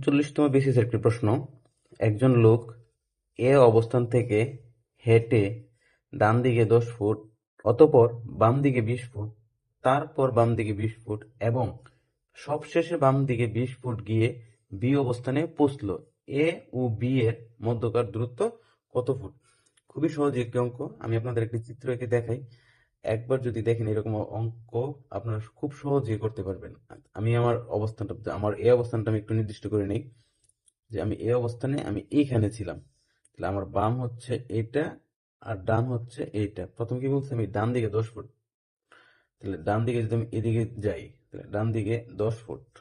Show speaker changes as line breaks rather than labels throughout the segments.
উনচল্লিশতম BCS একটি প্রশ্ন। একজন লোক এ অবস্থান থেকে হেঁটে ডান দিকে দশ ফুট, অতপর বাম দিকে বিশ ফুট, তারপর বাম দিকে বিশ ফুট এবং সবশেষে বাম দিকে বিশ ফুট গিয়ে বি অবস্থানে পৌঁছলো। এ ও বি এর মধ্যকার দূরত্ব কত ফুট? খুবই সহজ একটি অঙ্ক। আমি আপনাদের একটি চিত্র এঁকে দেখাই। একবার যদি দেখেন এরকম অঙ্ক, আপনারা খুব সহজেই করতে পারবেন। আমি আমার অবস্থানটা, আমার এই অবস্থানটা আমি একটু নির্দিষ্ট করে নেই, যে আমি এই অবস্থানে আমি এইখানে ছিলাম। তাহলে আমার বাম হচ্ছে এইটা আর ডান হচ্ছে এইটা। প্রথম কি বলছি? আমি ডান দিকে দশ ফুট। তাহলে ডান দিকে যদি আমি এদিকে যাই, তাহলে ডান দিকে দশ ফুট।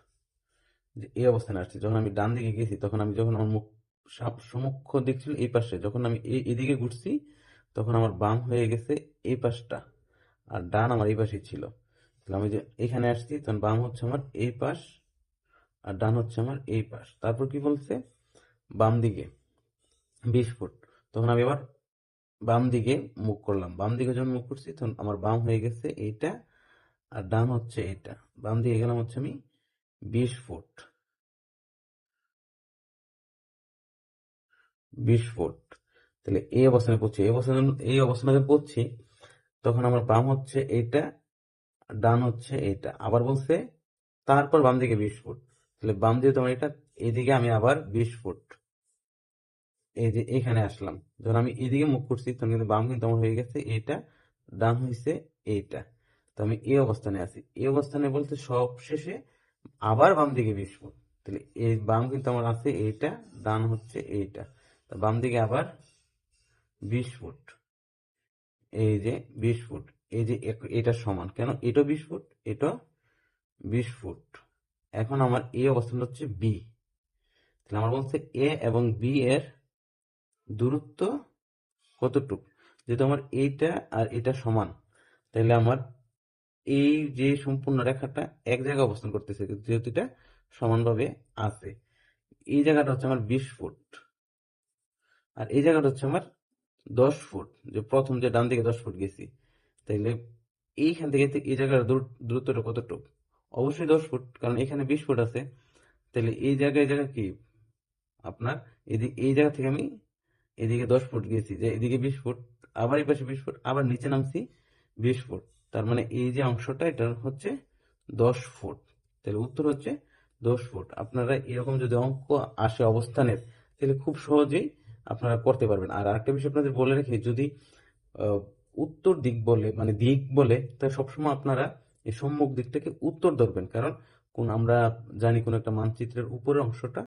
যে এই অবস্থানে আসছি, যখন আমি ডান দিকে গেছি, তখন আমি যখন আমার মুখ সাপ- সমুখ দিক ছিল এই পাশে, যখন আমি এদিকে ঘুরছি, তখন আমার বাম হয়ে গেছে এই পাশটা। আর ডান আমার এই পাশেই ছিল। তাহলে আমি যে এখানে আসছি, তখন বাম হচ্ছে আমার এই পাশ আর ডান হচ্ছে আমার এই পাশ। তারপর কি বলছে? বাম দিকে, বিশ ফুট। তখন আমি এবার বাম দিকে মুখ করলাম। বাম দিকে যখন মুখ করছি, তখন আমার বাম হয়ে গেছে এইটা আর ডান হচ্ছে এইটা বাম দিকে গেলাম হচ্ছে আমি বিশ ফুট। বিশ ফুট। তাহলে এই অবস্থানে পড়ছি। এই অবস্থানে এই অবস্থানে পড়ছি তখন আমার বাম হচ্ছে এইটা, ডান হচ্ছে এইটা। আবার বলছে, তারপর বাম দিকে বিশ ফুট। তাহলে বাম দিয়ে তোমার এটা, এইদিকে আমি আবার বিশ ফুট। এই যে এখানে আসলাম। যখন আমি এদিকে মুখ করছি তখন কিন্তু বাম কিন্তু আমার হয়ে গেছে এইটা, ডান হয়েছে এইটা। তো আমি এই অবস্থানে আছি। এই অবস্থানে বলতে সব শেষে আবার বাম দিকে বিশ ফুট। তাহলে এই বাম কিন্তু আমার আছে এইটা, ডান হচ্ছে এইটা। বাম দিকে আবার বিশ ফুট। এই যে বিশ ফুট, এই যে এটা সমান। কেন? এটা বিশ ফুট এটা বিশ ফুট। এখন আমার এ অবস্থানটা হচ্ছে বি। তাহলে আমার বলছে এ এবং বি এর দূরত্ব কতটুকু? যেহেতু আমার এইটা আর এটা সমান, তাহলে আমার এই যে সম্পূর্ণ রেখাটা এক জায়গায় অবস্থান করতেছে, যেহেতু এটা সমানভাবে আছে। এই জায়গাটা হচ্ছে আমার বিশ ফুট। আর এই জায়গাটা হচ্ছে আমার দশ ফুট, যে প্রথম যে ডান দিকে দশ ফুট গেছি, তাইলে এইখান থেকে এই জায়গার দূর- দূরত্বটা কতটুকু? অবশ্যই দশ ফুট, কারণ এখানে বিশ ফুট আছে। তাহলে এই জায়গায় জায়গা কি? আপনার এদিকে এই জায়গা থেকে আমি এদিকে দশ ফুট গেছি, যে এদিকে বিশ ফুট, আবার এই পাশে বিশ ফুট, আবার নিচে নামছি বিশ ফুট। তার মানে এই যে অংশটা, এটা হচ্ছে দশ ফুট। তাহলে উত্তর হচ্ছে দশ ফুট। আপনারা এরকম যদি অঙ্ক আসে অবস্থানের তাহলে খুব সহজেই আপনারা করতে পারবেন। আর আরেকটা বিষয় আপনাদের বলে রাখি, যদি উত্তর দিক বলে মানে দিক বলে তাহলে সবসময় আপনারা এই সম্মুখ দিকটাকে উত্তর ধরবেন। কারণ, কোন, আমরা জানি কোন একটা মানচিত্রের উপরের অংশটা